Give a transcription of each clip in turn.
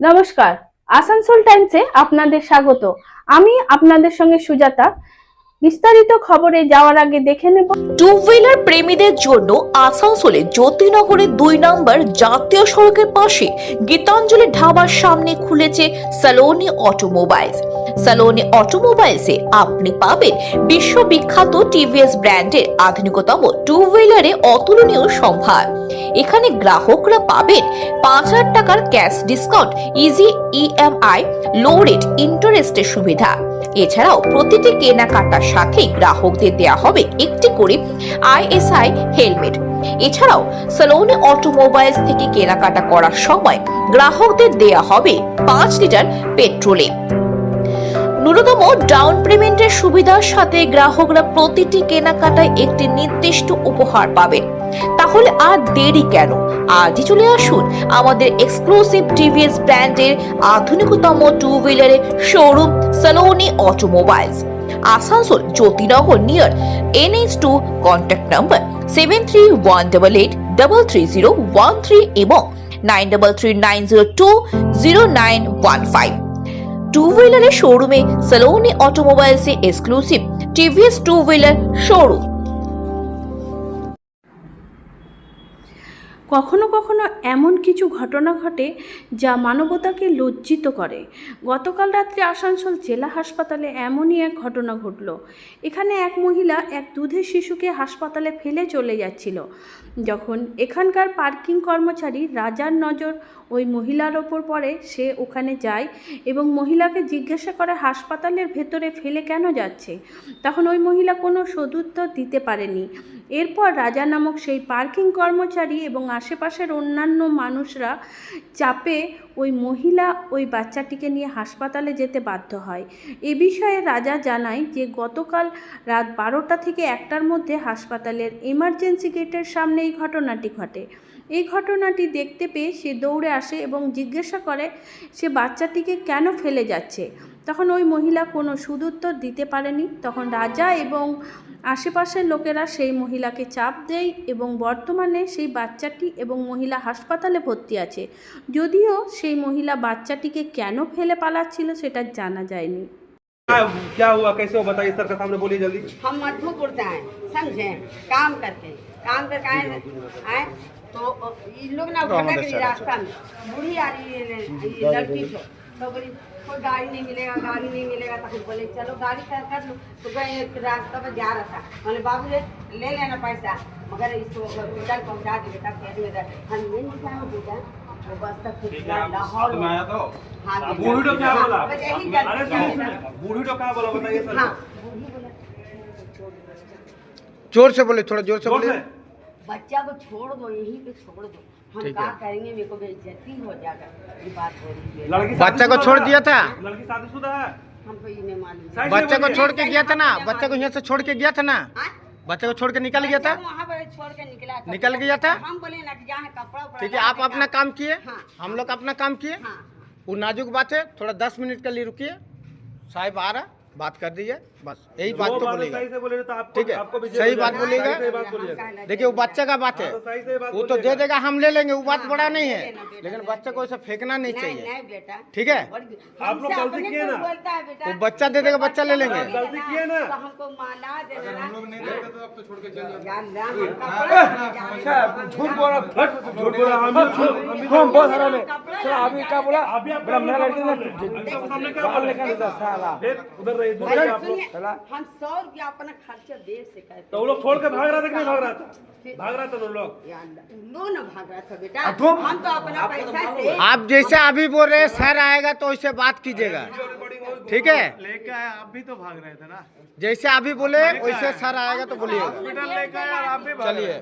নমস্কার। আসানসোল টাইমসে আপনাদের স্বাগত। আমি আপনাদের সঙ্গে সুজাতা। বিস্তারিত খবরে যাওয়ার আগে দেখে নেব। টু হুইলার প্রেমীদের জন্য আসানসোলে জ্যোতিনগরে দুই নম্বর জাতীয় সড়কের পাশে গীতাঞ্জলি ঢাবার সামনে খুলেছে সালোনি অটোমোবাইলস সালোনি অটোমোবাইলসে আপনি পাবেন বিশ্ববিখ্যাত টিভিএস ব্র্যান্ডের আধুনিকতম টু হুইলারে অতুলনীয় সম্ভার। এখানে গ্রাহকরা পাবেন পাঁচ হাজার টাকার cash discount easy EMI low rate ইন্টারেস্টের সুবিধা। এছাড়াও প্রতিটি কেনাকাটার সাথে গ্রাহকদের দেয়া হবে একটি করে আইএসআই হেলমেট এছাড়াও সালোনি অটোমোবাইলস থেকে কেনাকাটা করার সময় গ্রাহকদের দেয়া হবে পাঁচ লিটার পেট্রোলে ন্যূনতম ডাউন পেমেন্টের সুবিধার সাথে গ্রাহকরা প্রতিটি কেনাকাটায় একটি নির্দিষ্ট উপহার পাবেন। তাহলে আর দেরি কেন? আজই চলে আসুন আমাদের এক্সক্লুসিভ টিভিএস ব্র্যান্ডের আধুনিকতম two হুইলারের showroom Saloni automobiles Asansol Jyotinagar near NH two contact number seven three one double eight double three zero one three এবং nine double three nine zero two zero nine one five two হুইলারের শোরুমে Saloni অটোমোবাইলসের exclusive TVS two wheeler showroom কখনো কখনো এমন কিছু ঘটনা ঘটে যা মানবতাকে লজ্জিত করে। গতকাল রাত্রে আসানসোল জেলা হাসপাতালে এমনই এক ঘটনা ঘটল। এখানে এক মহিলা এক দুধের শিশুকে হাসপাতালে ফেলে চলে যাচ্ছিল। যখন এখানকার পার্কিং কর্মচারী রাজার নজর ওই মহিলার ওপর পড়ে, সে ওখানে যায় এবং মহিলাকে জিজ্ঞাসা করে হাসপাতালের ভেতরে ফেলে কেন যাচ্ছে। তখন ওই মহিলা কোনো সদুত্তর দিতে পারেনি। এরপর রাজা নামক সেই পার্কিং কর্মচারী এবং আশেপাশের অন্যান্য মানুষরা চাপে ওই মহিলা ওই বাচ্চাটিকে নিয়ে হাসপাতালে যেতে বাধ্য হয়। এ বিষয়ে রাজা জানায় যে, গতকাল রাত বারোটা থেকে একটার মধ্যে হাসপাতালের এমার্জেন্সি গেটের সামনে এই ঘটনাটি ঘটে। এই ঘটনাটি দেখতে পেয়ে সে দৌড়ে আসে এবং জিজ্ঞাসা করে, সে বাচ্চাটিকে কেন ফেলে যাচ্ছে? তখন ওই মহিলা কোনো সুদুত্তর দিতে পারেনি তখন রাজা এবং আশেপাশের লোকেরা সেই মহিলাকে চাপ দেয় এবং বর্তমানে সেই বাচ্চাটি এবং মহিলা হাসপাতালে ভর্তি আছে যদিও সেই মহিলা বাচ্চাটিকে কেন ফেলে পালাচ্ছিল সেটা জানা যায়নি क्या क्या हुआ कैसे हो बताइए सर के सामने बोलिए जल्दी हम मधुपुर से आए समझे काम करके काम करके आए आए तो ये लोग ना भटक रही रास्ता में बूढ़ी आ रही है ये लड़की तो तो बोली कोई गाड़ी नहीं मिलेगा गाड़ी नहीं मिलेगा तो हम बोले चलो गाड़ी कर कर लो। तो गए एक रास्ता पर जा रहा था। बोले बाबू ले लेना पैसा। मगर इसको हॉस्पिटल पहुँचा दे बेटा फिर में हम नहीं जाना बेटा। बस तक लाहौर हाँ बूढ़ी तो क्या बोला? बस यही अरे जल्दी सुनिए, सुनिए, बूढ़ी तो क्या बोला बताइए सर। हाँ। ज़ोर से बोले थोड़ा ज़ोर से बोले। बच्चा को छोड़ दो यहीं पे छोड़ दो। हम क्या करेंगे? मेरे को बेइज्जती हो जाएगा। ये बात हो रही है। बच्चा को छोड़ दिया था? लड़की शादीशुदा है। हमको ये नहीं मालूम है। बच्चा को छोड़ के गया था ना? बच्चा को यहाँ से छोड़ के गया था ना? हाँ? बच्चा को छोड़ के निकल गया था? वहाँ पर छोड़ के निकला था। निकल गया था? हम बोले ना कि जहाँ कपड़ा ठीक है आप अपना काम किए। हाँ। हम लोग अपना काम किए। हाँ। वो नाजुक बात है। थोड़ा दस मिनट के लिए रुकिए। साहिब आ रहा। बात कर दीजिए बस यही बात तो बोलेगा। तो तो ठीक है सही बात बोलेगा? देखिए वो बच्चे का बात है। हाँ, तो वो तो दे देगा हम ले लेंगे वो बात बड़ा नहीं है। लेकिन बच्चे को ऐसे फेंकना नहीं चाहिए। ठीक है? आप लोग गलती किए ना। वो बच्चा दे देगा बच्चा ले लेंगे। गलती किए ना। झूठ बोला झूठ बोला हम बहुत हरा में अभी क्या बोला? मेरा लड़की उधर आपके सामने क्या कपल बोला? लेकर नहीं था साला फिर उधर रहिए दूर रहिए आप लोग चला हम सौ रुपया अपना खर्चा दे से करते तो वो लोग छोड़ के भाग रहा था कि नहीं भाग रहा था भाग रहा था वो लोग या अल्लाह, लो ना भाग रहा था बेटा तुम- हम तो अपना पैसा से आप जैसे अभी बोल रहे हैं सर आएगा तो वैसे बात कीजिएगा ठीक है लेके आए आप भी तो भाग रहे थे ना जैसे अभी बोले वैसे सर आएगा तो बोलिएगा हॉस्पिटल लेके आए और आप भी भाग चलिए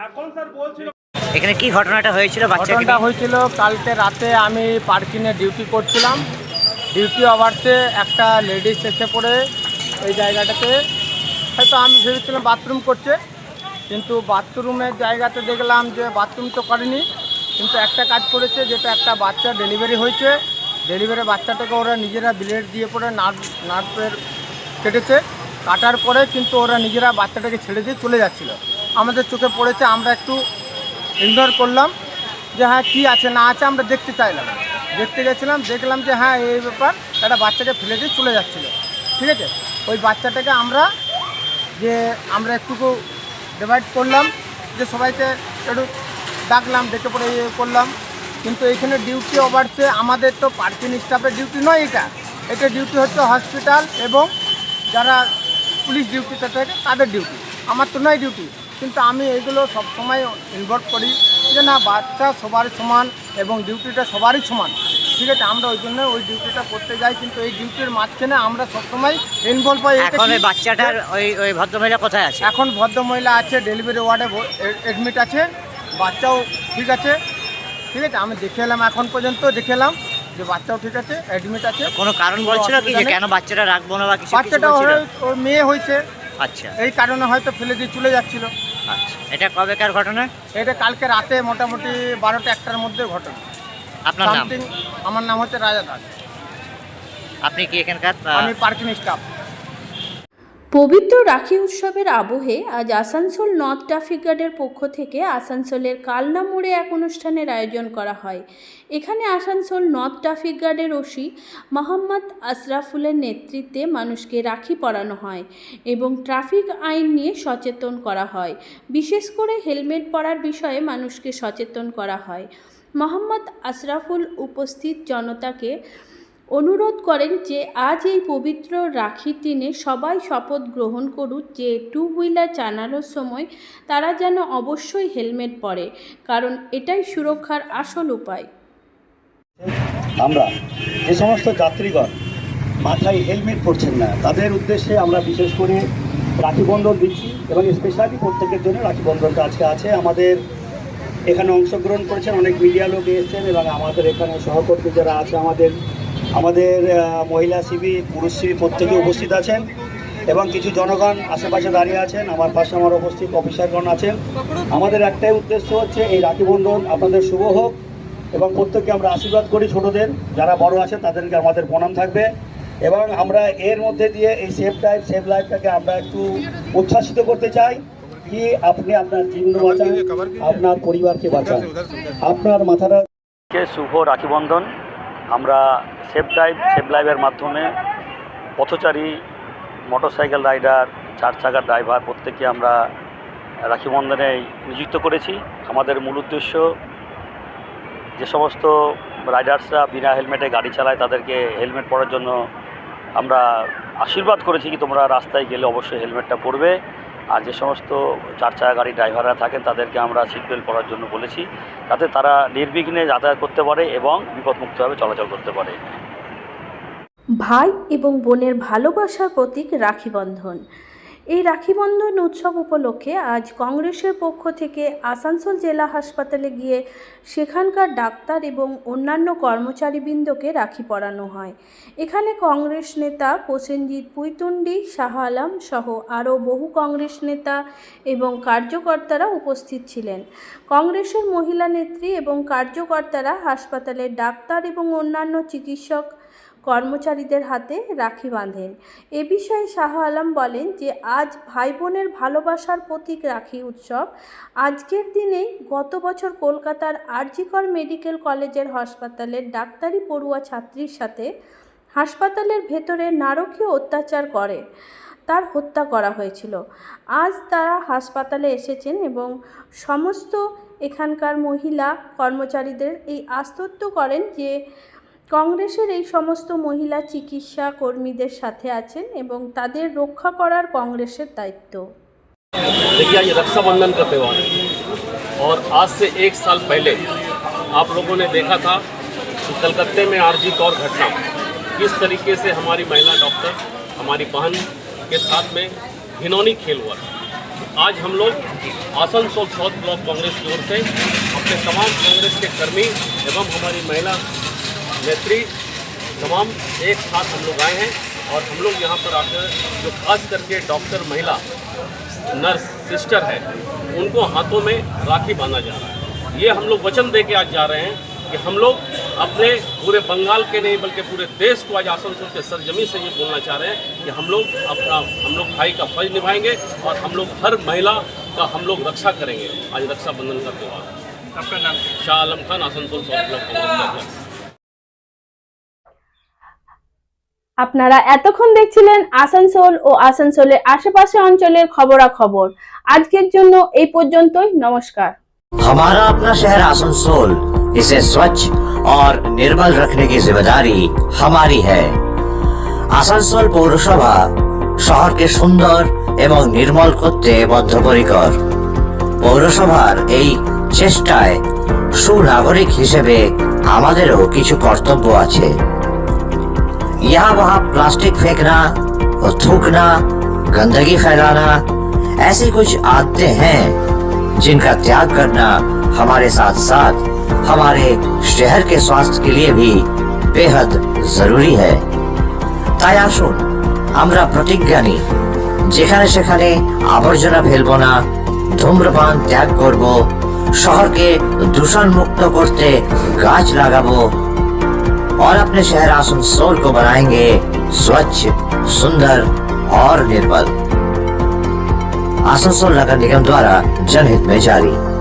এখন স্যার বলছিল এখানে কি ঘটনাটা হয়েছিল বাচ্চাকে ঘটনাটা নিয়ে? হয়েছিল কালকে রাতে আমি পার্কিংয়ে ডিউটি করছিলাম ডিউটি আওয়ার্সে একটা লেডিস এসে পড়ে ওই জায়গাটাতে। হয়তো আমি ভেবেছিলাম বাথরুম করছে, কিন্তু বাথরুমের জায়গাতে দেখলাম যে বাথরুম তো করেনি, কিন্তু একটা কাজ করেছে যেটা একটা বাচ্চা ডেলিভারি হয়েছে। ডেলিভারি বাচ্চাটাকে ওরা নিজেরা ব্লেড দিয়ে পড়ে নার্ভ, নার্ভের কেটেছে। কাটার পরে কিন্তু ওরা নিজেরা বাচ্চাটাকে ছেড়ে দিয়ে চলে যাচ্ছিল। আমাদের চোখে পড়েছে, আমরা একটু ইগনোর করলাম যে হ্যাঁ কী আছে না আছে আমরা দেখতে চাইলাম। দেখতে গেছিলাম, দেখলাম যে হ্যাঁ এই ব্যাপার, একটা বাচ্চাকে ফেলে দিয়ে চলে যাচ্ছিল। ঠিক আছে? ওই বাচ্চাটাকে আমরা যে আমরা একটুকু ডিভাইড করলাম, যে সবাইকে একটু ডাকলাম, ডেকে পরে ইয়ে করলাম। কিন্তু এখানে ডিউটি ওভারসে আমাদের তো পার্কিং স্টাফের ডিউটি নয় এটা। এটা ডিউটি হচ্ছে হসপিটাল এবং যারা পুলিশ ডিউটিতে থাকে, তাদের ডিউটি আমার তো নয় ডিউটি কিন্তু আমি এগুলো সবসময় ইনভলভ করি। যে না বাচ্চা সবারই সমান এবং ডিউটিটা সবারই সমান ঠিক আছে? আমরা ওই জন্য ওই ডিউটিটা করতে যাই কিন্তু এই ডিউটির মাঝখানে আমরা সবসময় ইনভলভ হই এখন ওই বাচ্চাটার ওই ওই ভদ্রমহিলা কোথায় আছে? এখন ভদ্রমহিলা আছে ডেলিভারি ওয়ার্ডে অ্যাডমিট আছে বাচ্চাও ঠিক আছে ঠিক আছে? আমি দেখে এলাম এখন পর্যন্ত দেখে এলাম যে বাচ্চাও ঠিক আছে অ্যাডমিট আছে। কোনো কারণ বলছিল কি যে কেন বাচ্চাটা রাখব না বা কিছু বাচ্চাটা ওর মেয়ে হয়েছে। আচ্ছা। এই কারণে হয়তো ফেলে দিয়ে চলে যাচ্ছিল। আচ্ছা। এটা কবেকার ঘটনা? এটা কালকে রাতে মোটামুটি বারোটা একটার মধ্যে ঘটনা। আপনার নাম? আমার নাম হচ্ছে রাজা দাস। আপনি কি এখানকার আমি পার্কিং স্টাফ। পবিত্র রাখি উৎসবের আবহে আজ আসানসোল নর্থ ট্রাফিক গার্ডের পক্ষ থেকে আসানসোলের কালনা মোড়ে এক অনুষ্ঠানের আয়োজন করা হয়। এখানে আসানসোল নর্থ ট্রাফিক গার্ডের ওসি মোহাম্মদ আশরাফুলের নেতৃত্বে মানুষকে রাখি পরানো হয় এবং ট্রাফিক আইন নিয়ে সচেতন করা হয়। বিশেষ করে হেলমেট পরার বিষয়ে মানুষকে সচেতন করা হয়। মোহাম্মদ আশরাফুল উপস্থিত জনতাকে অনুরোধ করেন যে আজ এই পবিত্র রাখির দিনে সবাই শপথ গ্রহণ করুক যে টু হুইলার চালানোর সময় তারা যেন অবশ্যই হেলমেট পরে, কারণ এটাই সুরক্ষার আসল উপায়। আমরা যে সমস্ত যাত্রীগণ মাথায় হেলমেট পরছেন না, তাদের উদ্দেশ্যে আমরা বিশেষ করে রাখি বন্ধন দিচ্ছি এবং স্পেশালি প্রত্যেকের জন্য রাখি বন্ধনটা আজকে আছে। আমাদের এখানে অংশগ্রহণ করেছেন অনেক মিডিয়া লোক এসেছেন এবং আমাদের এখানে সহকর্মী যারা আছে আমাদের আমাদের মহিলা শিবির পুরুষ শিবির প্রত্যেকে উপস্থিত আছেন এবং কিছু জনগণ আশেপাশে দাঁড়িয়ে আছেন, আমার পাশে আমার উপস্থিত অফিসারগণ আছেন। আমাদের একটাই উদ্দেশ্য হচ্ছে এই রাখি বন্ধন আপনাদের শুভ হোক এবং প্রত্যেককে আমরা আশীর্বাদ করি ছোটদের, যারা বড় আছে তাদেরকে আমাদের প্রণাম থাকবে। এবং আমরা এর মধ্যে দিয়ে এই সেফ লাইফ সেফ লাইফটাকে আমরা একটু উচ্ছ্বাসিত করতে চাই কি আপনি আপনার জীবন বাঁচান, আপনার পরিবারকে বাঁচান, আপনার মাথাটা শুভ রাখি বন্ধন? আমরা সেফ ড্রাইভ সেফ লাইভের মাধ্যমে পথচারী, মোটরসাইকেল রাইডার চার চাকার ড্রাইভার প্রত্যেকে আমরা রাখি বন্ধনে নিযুক্ত করেছি। আমাদের মূল উদ্দেশ্য যে সমস্ত রাইডার্সরা বিনা হেলমেটে গাড়ি চালায় তাদেরকে হেলমেট পরার জন্য আমরা আশীর্বাদ করেছি কি তোমরা রাস্তায় গেলে অবশ্যই হেলমেটটা পরবে। আর যে সমস্ত চার চাকা গাড়ি ড্রাইভাররা থাকেন, তাদেরকে আমরা সিট বেল্ট পরার জন্য বলেছি, যাতে তারা নির্বিঘ্নে যাতায়াত করতে পারে এবং বিপদমুক্তভাবে চলাচল করতে পারে। ভাই এবং বোনের ভালোবাসার প্রতীক রাখি বন্ধন। এই রাখি বন্ধন উৎসব উপলক্ষে আজ কংগ্রেসের পক্ষ থেকে আসানসোল জেলা হাসপাতালে গিয়ে সেখানকার ডাক্তার এবং অন্যান্য কর্মচারীবৃন্দকে রাখি পরানো হয়। এখানে কংগ্রেস নেতা প্রসেনজিৎ পুইতুন্ডি, শাহ আলম সহ আরও বহু কংগ্রেস নেতা এবং কার্যকর্তারা উপস্থিত ছিলেন। কংগ্রেসের মহিলা নেত্রী এবং কার্যকর্তারা হাসপাতালের ডাক্তার এবং অন্যান্য চিকিৎসক কর্মচারীদের হাতে রাখি বাঁধেন। এ বিষয়ে শাহ আলম বলেন যে, আজ ভাই বোনের ভালোবাসার প্রতীক রাখি উৎসব। আজকের দিনেই গত বছর কলকাতার আরজিকর মেডিকেল কলেজের হাসপাতালের ডাক্তারি পড়ুয়া ছাত্রীর সাথে হাসপাতালের ভেতরে নারকীয় অত্যাচার করে, তার হত্যা করা হয়েছিল। আজ তারা হাসপাতালে এসেছেন এবং সমস্ত এখানকার মহিলা কর্মচারীদের এই আস্তত্ব করেন যে কংগ্রেসের এই সমস্ত মহিলা চিকিৎসা কর্মীদের সাথে আছেন এবং তাদের রক্ষা করার কংগ্রেসের দায়িত্ব देखिए आज रक्षाबंधन का त्यौहार है और आज से एक साल पहले आप लोगों ने देखा था कि कलकत्ते में आरजी कौर घटना किस तरीके से हमारी महिला डॉक्टर हमारी बहन के साथ में घिनौनी खेल हुआ था आज हम लोग आसनसोल साउथ ब्लॉक कांग्रेस की ओर से अपने तमाम कांग्रेस के कर्मी एवं हमारी महिला नेत्री तमाम एक साथ हम लोग आए हैं और हम लोग यहाँ पर आकर जो खास करके डॉक्टर महिला नर्स सिस्टर है उनको हाथों में राखी बांधा जा रहा है। ये हम लोग वचन दे के आज जा रहे हैं कि हम लोग अपने पूरे बंगाल के नहीं बल्कि पूरे देश को आज आसनसोल के सरजमी से ये बोलना चाह रहे हैं कि हम लोग अपना हम लोग भाई का फ़र्ज़ निभाएँगे और हम लोग हर महिला का हम लोग रक्षा करेंगे। आज रक्षाबंधन का त्यौहार। आपका नाम? शाह आलम खान आसनसोल साउथ ब्लॉक আপনারা এতক্ষণ দেখছিলেন আসানসোল ও আসানসোলের আশেপাশে অঞ্চলের খবরাখবর আজকের জন্য এই পর্যন্তই নমস্কার हमारा अपना शहर आसनसोल इसे स्वच्छ और निर्मल रखने की जिम्मेदारी हमारी है আসানসোল পৌরসভা শহরকে সুন্দর এবং নির্মল করতে বদ্ধপরিকর পৌরসভার এই চেষ্টায় সুনাগরিক হিসেবে আমাদেরও কিছু কর্তব্য আছে यहाँ वहाँ प्लास्टिक फेंकना और थूकना गंदगी फैलाना ऐसी कुछ आदतें हैं जिनका त्याग करना हमारे साथ साथ हमारे शहर के स्वास्थ्य के लिए भी बेहद जरूरी है তাই আসুন আমরা প্রতিজ্ঞা নিই যেখানে সেখানে আবর্জনা ফেলব না ধূম্রপান ত্যাগ করব শহরকে দূষণ মুক্ত করতে গাছ লাগাবো और अपने शहर आसनसोल को बनाएँगे स्वच्छ, सुंदर और निर्मल आसनसोल नगर निगम द्वारा जनहित में जारी।